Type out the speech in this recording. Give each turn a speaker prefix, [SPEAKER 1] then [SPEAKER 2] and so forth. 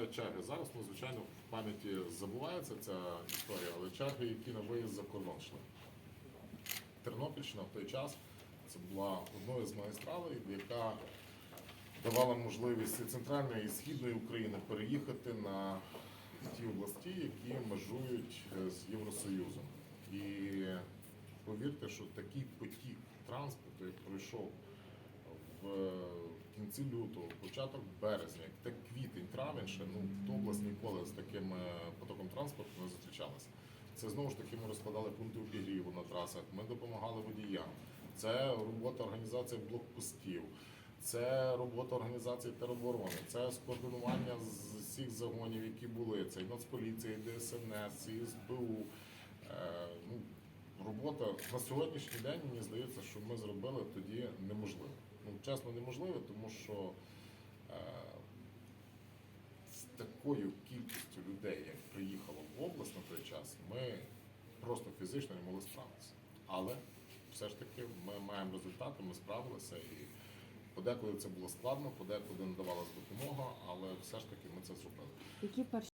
[SPEAKER 1] виникають черги. Зараз, ну, звичайно, в пам'яті забувається ця історія, але черги, які на виїзд за кордон йшли. Тернопільщина в той час це була одною з магістралей, яка давала можливість і центральної і східної України переїхати на ті області, які межують е, з Євросоюзом. І повірте, що такий потік транспорту, як пройшов кінці лютого, початок березня, так квітень, травень ще, ну то область ніколи з таким е, потоком транспорту не зустрічалася. Це знову ж таки ми розкладали пункти обігріву на трасах, ми допомагали водіям. Це робота організації блокпостів, це робота організації тероборони, це скоординування з всіх загонів, які були. Це і Нацполіція, і ДСНС, і СБУ. Е, ну, робота на сьогоднішній день, мені здається, що ми зробили тоді неможливо. Ну, чесно, неможливо, тому що е, з такою кількістю людей, як приїхало в область на той час, ми просто фізично не могли справитися. Але все ж таки ми маємо результати, ми справилися і подекуди це було складно, подекуди надавалася допомога, але все ж таки ми це зробили.
[SPEAKER 2] Які перші